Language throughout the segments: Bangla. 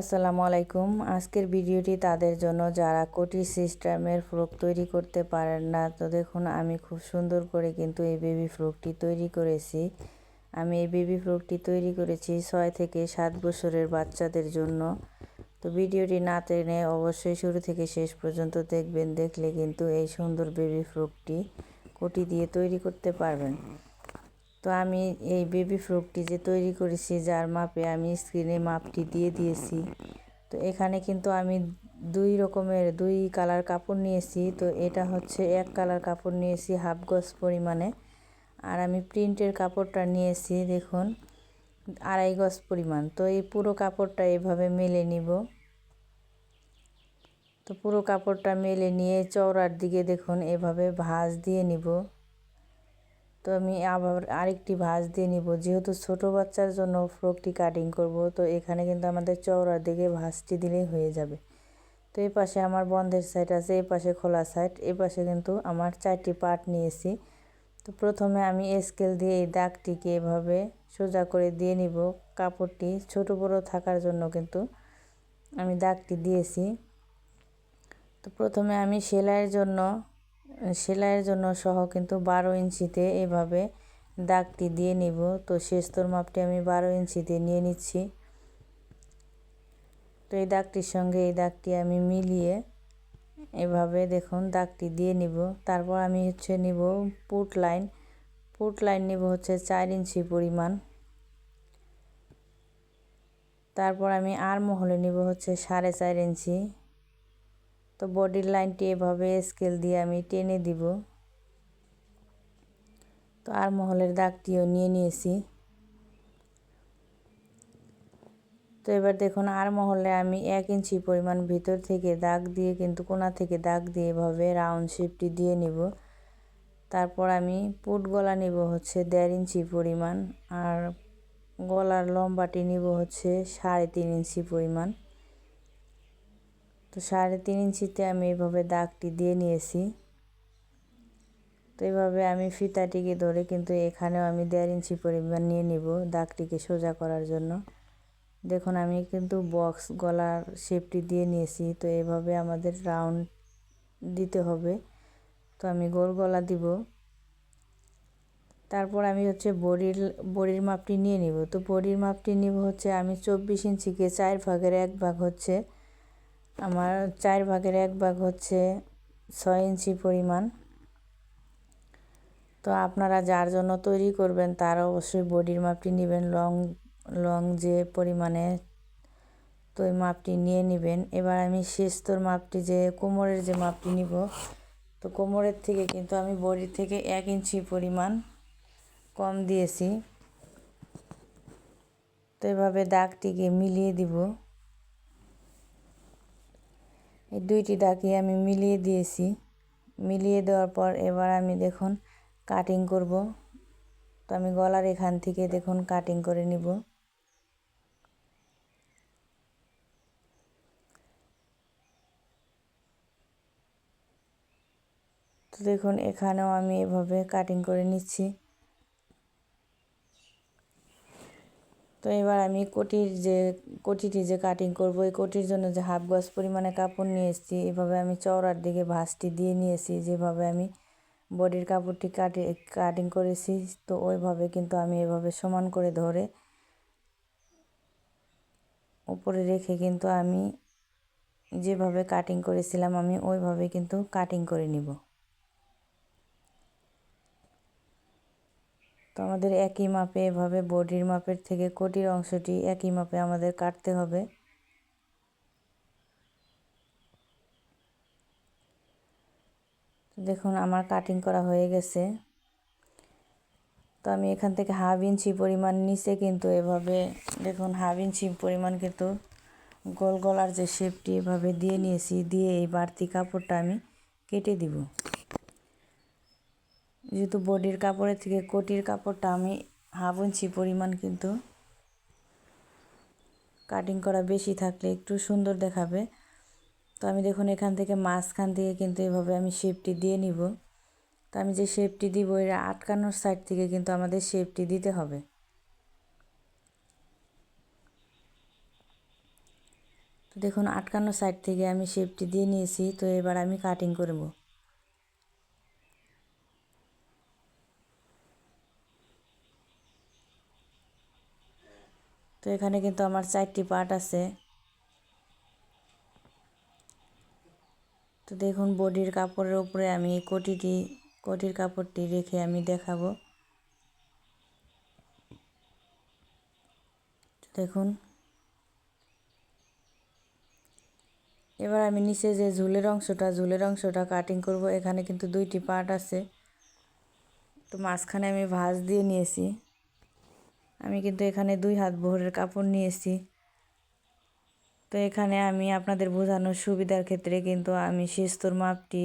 আসসালামু আলাইকুম। আজকের ভিডিওটি তাদের জন্য যারা কোটি সিস্টেমের ফ্রক তৈরি করতে পারেন না, তো দেখুন আমি খুব সুন্দর করে কিন্তু এই বেবি ফ্রকটি তৈরি করেছি। আমি এই বেবি ফ্রকটি তৈরি করেছি ছয় থেকে সাত বছরের বাচ্চাদের জন্য। তো ভিডিওটি না টেনে অবশ্যই শুরু থেকে শেষ পর্যন্ত দেখবেন, দেখলে কিন্তু এই সুন্দর বেবি ফ্রকটি কোটি দিয়ে তৈরি করতে পারবেন। তো আমি এই বেবি ফ্রকটি যে তৈরি করেছি, যার মাপে আমি স্ক্রিনে মাপটি দিয়ে দিয়েছি। তো এখানে কিন্তু আমি দুই রকমের, দুই কালার কাপড় নিয়েছি। তো এটা হচ্ছে এক কালার কাপড় নিয়েছি হাফ গজ পরিমাণে। আর আমি প্রিন্টের কাপড়টা নিয়েছি, দেখুন, আড়াই গজ পরিমাণ। তো এই পুরো কাপড়টা এভাবে মেলে নিব। তো পুরো কাপড়টা মেলে নিয়ে চওড়ার দিকে দেখুন, এভাবে ভাঁজ দিয়ে নিব। তো আমি আবার আরেকটি ভাঁজ দিয়ে নিব। যেহেতু ছোট বাচ্চার জন্য ফ্রকটি কাটিং করব, তো এখানে কিন্তু আমাদের চওড়ার দিকে ভাঁজটি দিলেই হয়ে যাবে। তো এই পাশে আমার বন্ধের সাইড আছে, এই পাশে খোলা সাইড এই পাশে কিন্তু আমার চারটি পার্ট নিয়েছি। তো প্রথমে আমি স্কেল দিয়ে এই দাগটিকে এভাবে সোজা করে দিয়ে নিব। কাপড়টি ছোট বড় থাকার জন্য কিন্তু আমি দাগটি দিয়েছি। তো প্রথমে আমি সেলাইয়ের জন্য সেলাইয়ের জন্য সহ কিন্তু বারো ইঞ্চিতে এভাবে দাগটি দিয়ে নিব। তো শেস্তর মাপটি আমি বারো ইঞ্চিতে নিয়ে নিচ্ছি। তো এই দাগটির সঙ্গে এই দাগটি আমি মিলিয়ে এভাবে দেখুন দাগটি দিয়ে নিব। তারপর আমি হচ্ছে নিব পুট লাইন। পুট লাইন নিব হচ্ছে চার ইঞ্চি পরিমাণ। তারপর আমি আর মহলে নিব হচ্ছে সাড়ে চার ইঞ্চি। তো বডির লাইনটি এভাবে স্কেল দিয়ে আমি টেনে দিব। তো আর মহলের দাগটিও নিয়ে নিয়েছি। তো এবার দেখুন, আর মহলে আমি এক ইঞ্চি পরিমাণ ভিতর থেকে দাগ দিয়ে কিন্তু কোনা থেকে দাগ দিয়ে এভাবে রাউন্ড শেপটি দিয়ে নিব। তারপর আমি পুট গলা নিব হচ্ছে দেড় ইঞ্চি পরিমাণ আর গলার লম্বাটি নিব হচ্ছে সাড়ে তিন ইঞ্চি পরিমাণ। তো সাড়ে তিন ইঞ্চিতে আমি এভাবে দাগটি দিয়ে নিয়েছি। তো এভাবে আমি ফিতাটিকে ধরে কিন্তু এখানেও আমি দেড় ইঞ্চি পরিমাণ নিয়ে নিব দাগটিকে সোজা করার জন্য। দেখুন, আমি কিন্তু বক্স গলার শেপটি দিয়ে নিয়েছি, তো এভাবে আমাদের রাউন্ড দিতে হবে। তো আমি গোল গলা দিব। তারপর আমি হচ্ছে বডির বডির মাপটি নিয়ে নিব। তো বডির মাপটি নিব হচ্ছে আমি চব্বিশ ইঞ্চিকে চার ভাগের এক ভাগ হচ্ছে আমার চার ভাগের এক ভাগ হচ্ছে ছয় ইঞ্চি পরিমাণ। তো আপনারা যার জন্য তৈরি করবেন, তার অবশ্যই বডির মাপটি নেবেন, লং লং যে পরিমাণে তো ওই মাপটি নিয়ে নেবেন। এবার আমি শেস্তর মাপটি যে, কোমরের যে মাপটি নিব, তো কোমরের থেকে কিন্তু আমি বডির থেকে এক ইঞ্চি পরিমাণ কম দিয়েছি। তো এভাবে দাগটিকে মিলিয়ে দিব। এই দুইটি দাগই আমি মিলিয়ে দিয়েছি। মিলিয়ে দেওয়ার পর এবার আমি দেখুন কাটিং করব। তো আমি গলার এখান থেকে দেখুন কাটিং করে নিব। তো দেখুন এখানেও আমি এভাবে কাটিং করে নিচ্ছি। তো এবার আমি কোটির যে, কোটিটি যে কাটিং করব, এই কোটির জন্য যে হাফ গজ পরিমাণে কাপড় নিয়ে এসেছি, এভাবে আমি চওড়ার দিকে ভাঁজটি দিয়ে নিয়েছি যেভাবে আমি বডির কাপড়টি কাটি কাটিং করেছি, তো ওইভাবে কিন্তু আমি এভাবে সমান করে ধরে উপরে রেখে কিন্তু আমি যেভাবে কাটিং করেছিলাম, আমি ওইভাবে কিন্তু কাটিং করে নিব। তো আমাদের একই মাপে এভাবে বডির মাপের থেকে কোটির অংশটি একই মাপে আমাদের কাটতে হবে। দেখুন, আমার কাটিং করা হয়ে গেছে। তো আমি এখান থেকে হাফ ইঞ্চি পরিমাণ নিচে কিন্তু এভাবে, দেখুন, হাফ ইঞ্চি পরিমাণ কিন্তু গোল গলার যে শেপটি এভাবে দিয়ে নিয়েছি, দিয়ে এই বাড়তি কাপড়টা আমি কেটে দিব। যেহেতু বডির কাপড়ের থেকে কোটির কাপড়টা আমি হাফ ইঞ্চি পরিমাণ কিন্তু কাটিং করা বেশি থাকলে একটু সুন্দর দেখাবে। তো আমি দেখুন এখান থেকে মাঝখান থেকে কিন্তু এভাবে আমি শেপটি দিয়ে নিব। তো আমি যে শেপটি দিব, এটা আটকানোর সাইড থেকে কিন্তু আমাদের শেপটি দিতে হবে। তো দেখুন আটকানোর সাইড থেকে আমি শেপটি দিয়ে নিয়েছি, তো এবার আমি কাটিং করব তো এখানে কিন্তু আমার চারটি পার্ট আছে। তো দেখুন, বডির কাপড়ের উপরে আমি এই কোটিটি, কোটির কাপড়টি রেখে আমি দেখাবো। দেখুন। এবার আমি নিচে যে ঝুলের অংশটা ঝুলের অংশটা কাটিং করব, এখানে কিন্তু দুইটি পার্ট আছে। তো মাঝখানে আমি ভাঁজ দিয়ে নিয়েছি। আমি কিন্তু এখানে দুই হাত ভোরের কাপড় নিয়েছি তো এখানে আমি আপনাদের বোঝানোর সুবিধার ক্ষেত্রে কিন্তু আমি শেস্তর মাপটি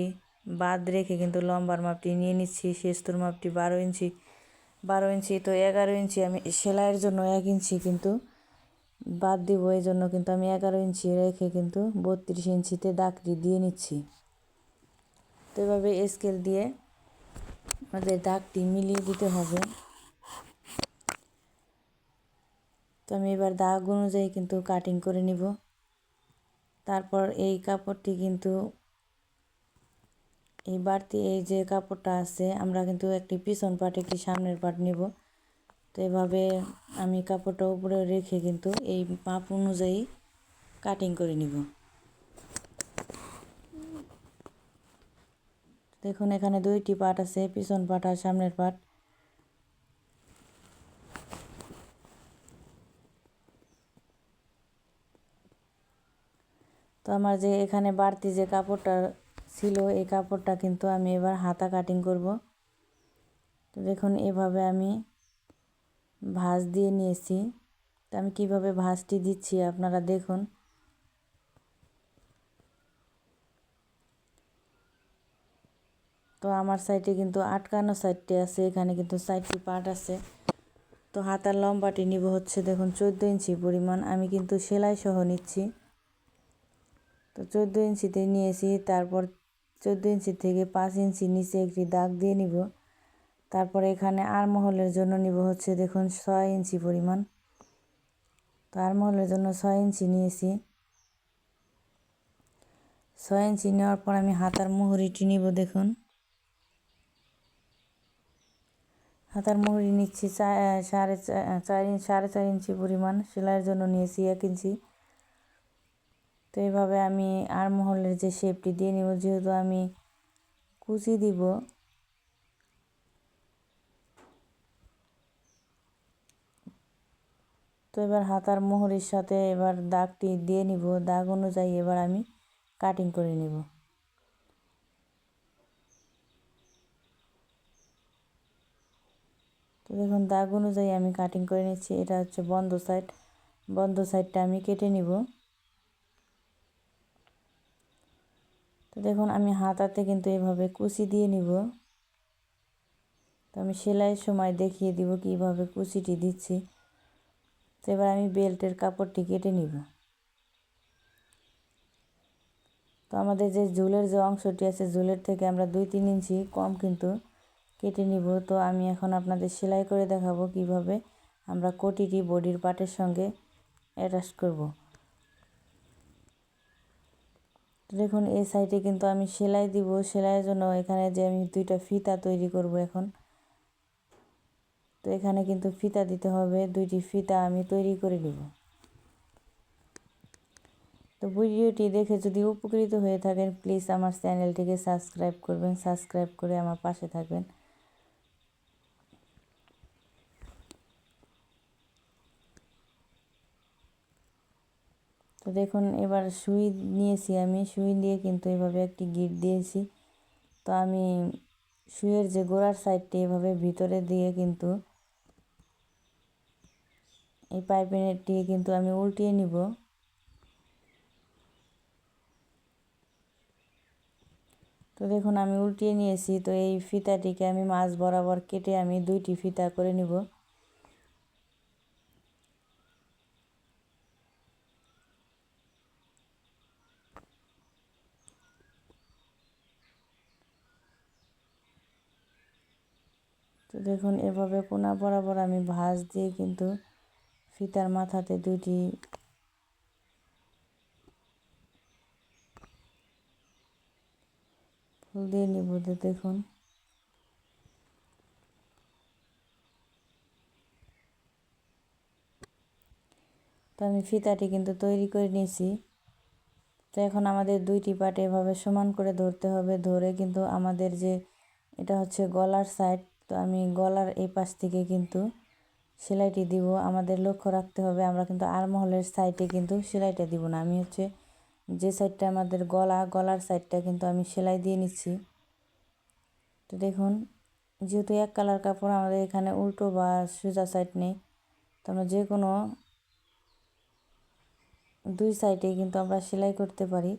বাদ রেখে কিন্তু লম্বার মাপটি নিয়ে নিচ্ছি। শেস্তর মাপটি বারো ইঞ্চি বারো ইঞ্চি তো এগারো ইঞ্চি। আমি সেলাইয়ের জন্য এক ইঞ্চি কিন্তু বাদ দিব, এই জন্য কিন্তু আমি এগারো ইঞ্চি রেখে কিন্তু বত্রিশ ইঞ্চিতে দাগটি দিয়ে নিচ্ছি। তো এভাবে স্কেল দিয়ে আমাদের দাগটি মিলিয়ে দিতে হবে। তো আমি এবার দাগ অনুযায়ী কিন্তু কাটিং করে নিব। তারপর এই কাপড়টি কিন্তু এই বাড়তি এই যে কাপড়টা আছে, আমরা কিন্তু একটি পিছন পাট, একটি সামনের পাট নিব। তো এভাবে আমি কাপড়টা উপরে রেখে কিন্তু এই মাপ অনুযায়ী কাটিং করে নিব। দেখুন এখানে দুইটি পাট আছে, পিছন পাট আর সামনের পাট। তো আমার যে এখানে বাড়তি যে কাপড়টা ছিল, এই কাপড়টা কিন্তু আমি এবার হাতা কাটিং করব। তো দেখুন, এভাবে আমি ভাঁজ দিয়ে নিয়েছি। তো আমি কীভাবে ভাঁজটি দিচ্ছি আপনারা দেখুন। তো আমার সাইডে কিন্তু আটকানো সাইডটি আছে, এখানে কিন্তু সাইডটি পার্ট আছে। তো হাতার লম্বাটি নিব হচ্ছে দেখুন, চোদ্দ ইঞ্চি পরিমাণ। আমি কিন্তু সেলাই সহ নিচ্ছি। তো চোদ্দ ইঞ্চিতে নিয়েছি, তারপর চোদ্দ ইঞ্চি থেকে পাঁচ ইঞ্চি নিচে একটি দাগ দিয়ে নিব। তারপর এখানে আরমহলের জন্য নিব হচ্ছে দেখুন ছয় ইঞ্চি পরিমাণ। তো আরমহলের জন্য ছয় ইঞ্চি নিয়েছি। ছয় ইঞ্চি নেওয়ার পর আমি হাতার মুহুরিটি নিব দেখুন। হাতার মুহুরি নিচ্ছি সাড়ে চার সাড়ে চার ইঞ্চি পরিমাণ, সেলাইয়ের জন্য নিয়েছি এক ইঞ্চি। তো এইভাবে আমি আরমহলের যে শেপটি দিয়ে নিব, যেহেতু আমি কুচি দিব। তো এবার হাতার মোহরের সাথে এবার দাগটি দিয়ে নিব। দাগ অনুযায়ী এবার আমি কাটিং করে নিব। তো দেখুন, দাগ অনুযায়ী আমি কাটিং করে নিচ্ছি। এটা হচ্ছে বন্ধ সাইড বন্ধ সাইডটা আমি কেটে নিব। তো দেখুন, আমি হাতাতে কিন্তু এভাবে কুচি দিয়ে নিব। তো আমি সেলাইয়ের সময় দেখিয়ে দিব কীভাবে কুচিটি দিচ্ছি। তো এবার আমি বেল্টের কাপড়টি কেটে নিব। তো আমাদের যে ঝুলের যে অংশটি আছে ঝুলের থেকে আমরা দুই তিন ইঞ্চি কম কিন্তু কেটে নিব। তো আমি এখন আপনাদের সেলাই করে দেখাবো কীভাবে আমরা কোটিটি বডির পাটের সঙ্গে অ্যাটাচ করব। দেখুন, এই সাইডে কিন্তু আমি সেলাই দিব। সেলাইয়ের জন্য এখানে যে আমি দুইটা ফিতা তৈরি করব এখন। তো এখানে কিন্তু ফিতা দিতে হবে। দুইটি ফিতা আমি তৈরি করে নেব। তো ভিডিওটি দেখে যদি উপকৃত হয়ে থাকেন প্লিজ আমার চ্যানেলটিকে সাবস্ক্রাইব করবেন। সাবস্ক্রাইব করে আমার পাশে থাকবেন। তো দেখুন, এবার সুই নিয়েছি আমি। সুই দিয়ে কিন্তু এভাবে একটি গিট দিয়েছি। তো আমি সুইয়ের যে গোড়ার সাইডটি এভাবে ভিতরে দিয়ে কিন্তু এই পাইপিনেরটি কিন্তু আমি উল্টিয়ে নিব। তো দেখুন, আমি উল্টিয়ে নিয়েছি। তো এই ফিতাটিকে আমি মাছ বরাবর কেটে আমি দুইটি ফিতা করে নিব। দেখুন, এভাবে কোনা বরাবর আমি ভাঁজ দিয়ে কিন্তু ফিতার মাথাতে দুটি ফুল দিয়ে নিব দেখুন। তো আমি ফিতাটি কিন্তু তৈরি করে নিয়েছি। তো এখন আমাদের দুইটি পাট এভাবে সমান করে ধরতে হবে। ধরে কিন্তু আমাদের যে এটা হচ্ছে গলার সাইড তো আমি গলার এই পাশ থেকে কিন্তু সেলাইটি দিব। আমাদের লক্ষ্য রাখতে হবে, আমরা কিন্তু আরমহলের সাইডে কিন্তু সেলাইটা দিব না। আমি হচ্ছে যে সাইডটা আমাদের গলা, গলার সাইডটা কিন্তু আমি সেলাই দিয়ে নিচ্ছি। তো দেখুন, যেহেতু এক কালার কাপড়, আমাদের এখানে উল্টো বা সোজা সাইড নেই। তো আমরা যে কোনো দুই সাইডে কিন্তু আমরা সেলাই করতে পারি।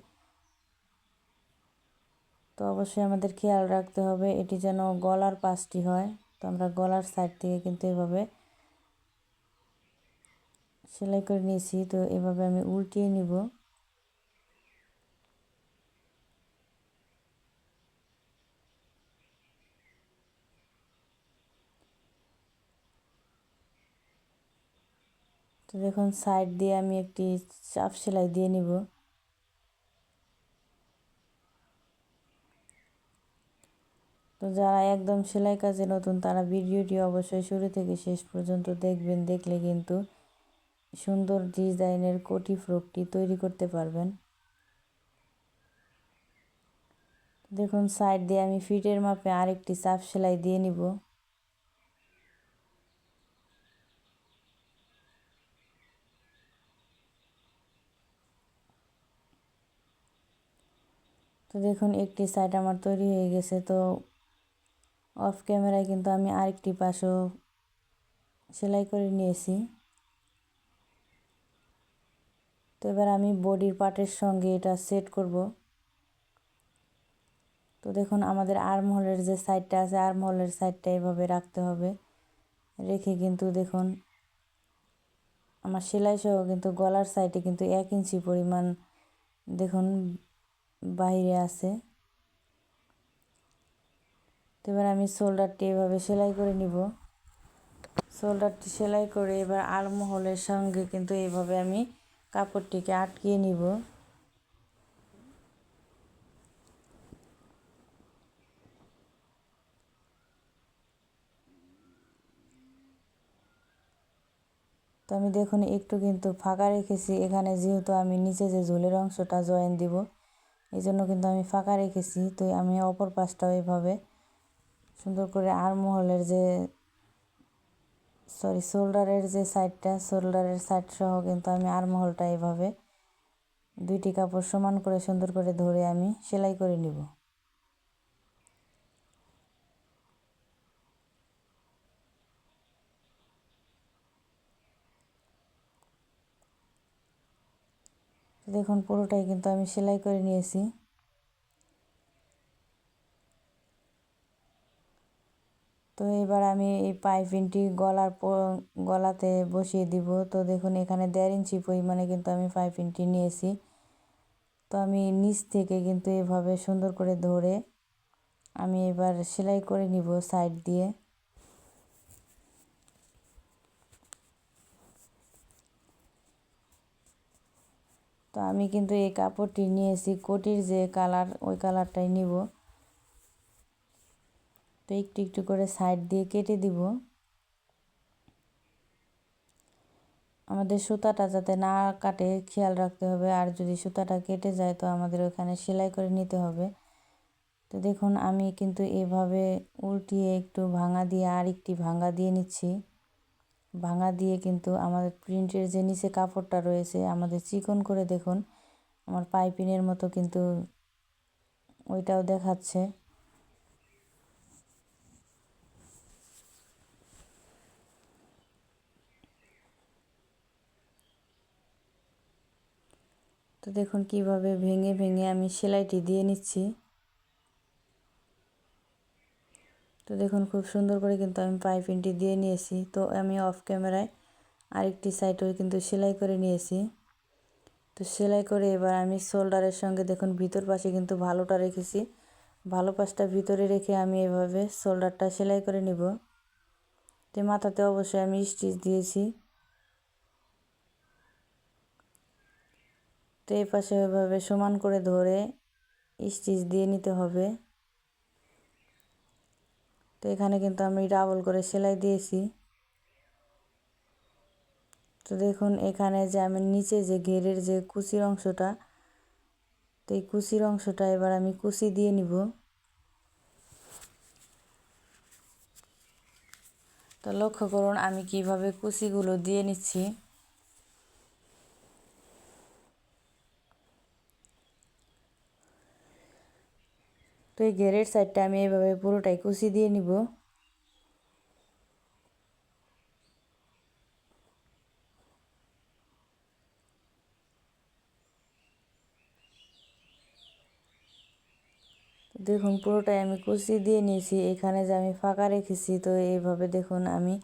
তো অবশ্যই আমাদের খেয়াল রাখতে হবে, এটি যেন গলার পাশটি হয়। তো আমরা গলার সাইড থেকে কিন্তু এভাবে সেলাই করে নিয়েছি, তো এভাবে আমি উল্টিয়ে নিব। তো দেখুন সাইড দিয়ে আমি একটি চাপ সেলাই দিয়ে নিব। তো যারা একদম সেলাই কাজে নতুন, তারা ভিডিওটি অবশ্যই শুরু থেকে শেষ পর্যন্ত দেখবেন। দেখলে কিন্তু সুন্দর ডিজাইনের কোটি ফ্রকটি তৈরি করতে পারবেন। দেখুন, সাইড দিয়ে আমি ফিটের মাপে আরেকটি চাপ সেলাই দিয়ে নিব। তো দেখুন, একটি সাইড আমার তৈরি হয়ে গেছে। তো অফ ক্যামেরায় কিন্তু আমি আরেকটি পাশও সেলাই করে নিয়েছি। তো এবার আমি বডির পার্টের সঙ্গে এটা সেট করব। তো দেখুন, আমাদের আর্মহলের যে সাইডটা আছে আর্ম আর্মহলের সাইডটা এভাবে রাখতে হবে। রেখে কিন্তু দেখুন, আমার সেলাই সহ কিন্তু গলার সাইডে কিন্তু এক ইঞ্চি পরিমাণ দেখুন বাইরে আছে। তো এবার আমি শোল্ডারটি এভাবে সেলাই করে নিব। শোল্ডারটি সেলাই করে এবার আলমহলের সঙ্গে কিন্তু এইভাবে আমি কাপড়টিকে আটকিয়ে নিব। তো আমি দেখুন, একটু কিন্তু ফাঁকা রেখেছি। এখানে যেহেতু আমি নিচে যে ঝোলের অংশটা জয়েন দিব এই জন্য কিন্তু আমি ফাঁকা রেখেছি। তো আমি অপর পাশটাও এভাবে সুন্দর করে আরমহলের যে সরি শোল্ডারের যে সাইডটা শোল্ডারের সাইড সহ কিন্তু আমি আরমহলটা এভাবে দুইটি কাপড় সমান করে সুন্দর করে ধরে আমি সেলাই করে নিব। দেখুন পুরোটাই কিন্তু আমি সেলাই করে নিয়েছি। তো এবার আমি এই পাইপিংটি গলার গলাতে বসিয়ে দিব। তো দেখুন, এখানে দেড় ইঞ্চি পরিমাণে কিন্তু আমি পাইপিংটি নিয়েছি। তো আমি নিচ থেকে কিন্তু এভাবে সুন্দর করে ধরে আমি এবার সেলাই করে নিব সাইড দিয়ে। তো আমি কিন্তু এই কাপড়টি নিয়েছি, কোটির যে কালার, ওই কালারটাই নিব। তো একটু একটু করে সাইড দিয়ে কেটে দিব। আমাদের সুতাটা যাতে না কাটে, খেয়াল রাখতে হবে। আর যদি সুতাটা কেটে যায়, তো আমাদের ওখানে সেলাই করে নিতে হবে। তো দেখুন, আমি কিন্তু এভাবে উল্টিয়ে একটু ভাঙা দিয়ে আর একটি ভাঙা দিয়ে নিচ্ছি। ভাঙা দিয়ে কিন্তু আমাদের প্রিন্টের যে নিচে কাপড়টা রয়েছে, আমাদের চিকন করে দেখুন, আমার পাইপিনের মতো কিন্তু ওইটাও দেখাচ্ছে। তো দেখুন কীভাবে ভেঙে ভেঙে আমি সেলাইটি দিয়ে নিচ্ছি। তো দেখুন খুব সুন্দর করে কিন্তু আমি পাইপিংটি দিয়ে নিয়েছি। তো আমি অফ ক্যামেরায় আরেকটি সাইডও কিন্তু সেলাই করে নিয়েছি। তো সেলাই করে এবার আমি শোল্ডারের সঙ্গে দেখুন ভিতর পাশে কিন্তু ভালোটা রেখেছি। ভালো পাশটা ভিতরে রেখে আমি এভাবে শোল্ডারটা সেলাই করে নিব। তো মাথাতে অবশ্যই আমি স্টিচ দিয়েছি। তো এই পাশে ওইভাবে সমান করে ধরে স্টিচ দিয়ে নিতে হবে। তো এখানে কিন্তু আমি ডাবল করে সেলাই দিয়েছি। তো দেখুন, এখানে যে আমি নিচে যে ঘেরের যে কুচির অংশটা, তো এই কুচির অংশটা এবার আমি কুচি দিয়ে নিব। তো লক্ষ্য করুন, আমি কীভাবে কুচিগুলো দিয়ে নিচ্ছি। তো এই ঘেরের সাইডটা আমি এইভাবে পুরোটাই কুচি দিয়ে নিব। দেখুন, পুরোটাই আমি কুচি দিয়ে নিয়েছি। এখানে যে আমি ফাঁকা রেখেছি, তো এইভাবে দেখুন আমি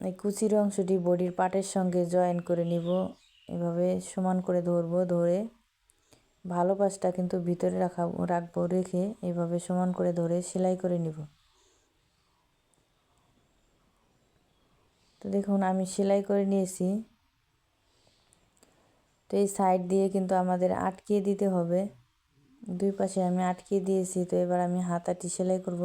এই কুচির অংশটি বডির পাটের সঙ্গে জয়েন করে নিব। এভাবে সমান করে ধরবো, ধরে ভালো পাশটা কিন্তু ভিতরে রাখা, রাখব, রেখে এভাবে সমান করে ধরে সেলাই করে নিব। তো দেখুন, আমি সেলাই করে নিয়েছি। তো এই সাইড দিয়ে কিন্তু আমাদের আটকিয়ে দিতে হবে। দুই পাশে আমি আটকিয়ে দিয়েছি, তো এবার আমি হাতাটি সেলাই করব।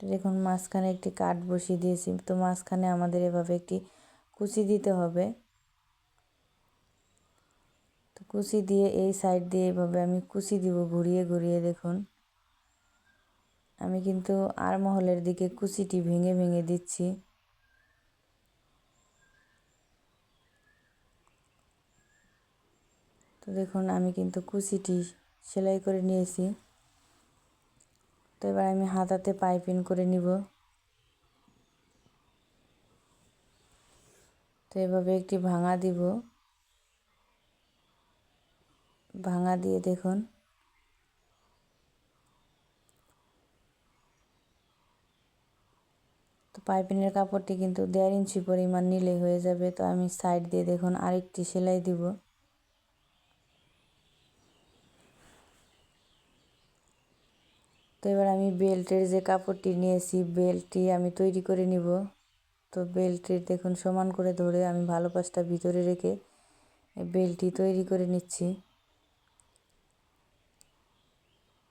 তো দেখুন, মাঝখানে একটি কাঠ বসিয়ে দিয়েছি। তো মাঝখানে আমাদের এভাবে একটি কুচি দিতে হবে। তো কুচি দিয়ে এই সাইড দিয়ে এভাবে আমি কুচি দিব ঘুরিয়ে ঘুরিয়ে দেখুন। আমি কিন্তু আর মহলের দিকে কুচিটি ভেঙে ভেঙে দিচ্ছি। তো দেখুন, আমি কিন্তু কুচিটি সেলাই করে নিয়েছি। তো এবার আমি হাতাতে পাইপিং করে নিব। তো এভাবে একটি ভাঙা দিব। ভাঙা দিয়ে দেখুন। তো পাইপিনের কাপড়টি কিন্তু দেড় ইঞ্চি পরিমাণ নিলে হয়ে যাবে। তো আমি সাইড দিয়ে দেখুন আরেকটি সেলাই দিব। তো এবার আমি বেল্টের যে কাপড়টি নিয়েছি, বেল্টটি আমি তৈরি করে নিব। তো বেল্টের দেখুন সমান করে ধরে আমি ভালো পাশটা ভিতরে রেখে বেল্টটি তৈরি করে নিচ্ছি।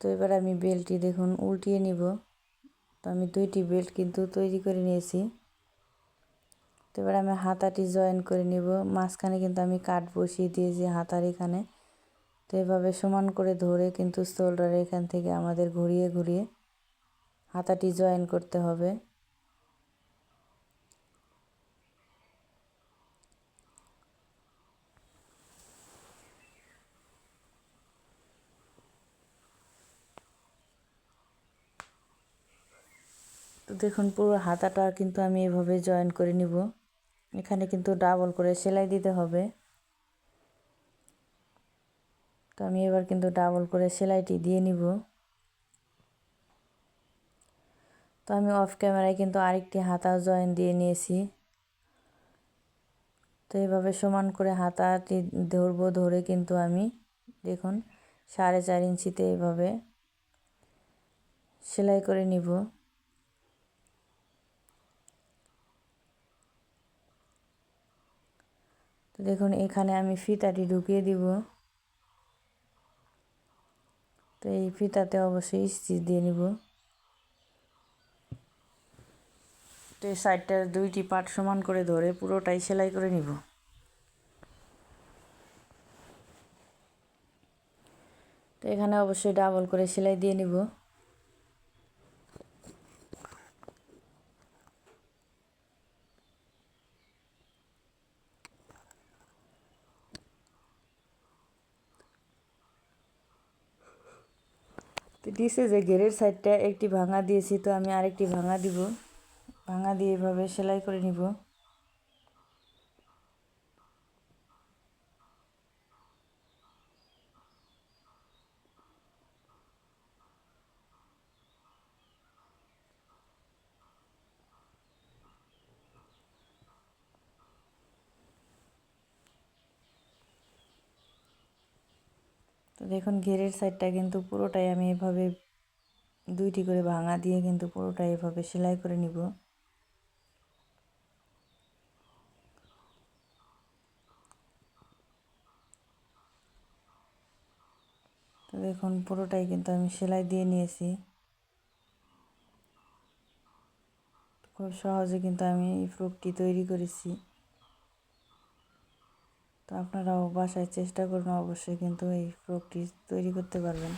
তো এবার আমি বেল্টটি দেখুন, উল্টিয়ে নিব। তো আমি দুইটি বেল্ট কিন্তু তৈরি করে নিয়েছি। তো এবার আমি হাতাটি জয়েন করে নিব। মাঝখানে কিন্তু আমি কাঠ বসিয়ে দিয়েছি হাতার এখানে। তো এভাবে সমান করে ধরে কিন্তু শোল্ডার এখান থেকে আমাদের ঘুরিয়ে ঘুরিয়ে হাতাটি জয়েন করতে হবে। দেখুন, পুরো হাতাটা কিন্তু আমি এভাবে জয়েন করে নিব। এখানে কিন্তু ডাবল করে সেলাই দিতে হবে। তো আমি এবার কিন্তু ডাবল করে সেলাইটি দিয়ে নিব। তো আমি অফ ক্যামেরায় কিন্তু আরেকটি হাতা জয়েন দিয়ে নিয়েছি। তো এইভাবে সমান করে হাতাটি ধরবো, ধরে কিন্তু আমি, দেখুন, সাড়ে চার ইঞ্চিতে এইভাবে সেলাই করে নিব। তো দেখুন, এখানে আমি ফিতাটি ঢুকিয়ে দিব। তো এই ফিতাতে অবশ্যই স্টিচ দিয়ে নিব। তো এই সাইডটার দুইটি পাট সমান করে ধরে পুরোটাই সেলাই করে নিব। তো এখানে অবশ্যই ডাবল করে সেলাই দিয়ে নিব। নিচে যে ঘেরের সাইডটা একটি ভাঙা দিয়েছি, তো আমি আরেকটি ভাঙা দিব। ভাঙা দিয়ে এভাবে সেলাই করে নিব। দেখুন, ঘেরের সাইডটা কিন্তু পুরোটাই আমি এভাবে দুইটি করে ভাঙা দিয়ে কিন্তু পুরোটাই এভাবে সেলাই করে নিব। তো দেখুন, পুরোটাই কিন্তু আমি সেলাই দিয়ে নিয়েছি। খুব সহজে কিন্তু আমি এই ফ্রকটি তৈরি করেছি। তো আপনারাও বাসায় চেষ্টা করবেন অবশ্যই কিন্তু এই ফ্রকটি তৈরি করতে পারবেন।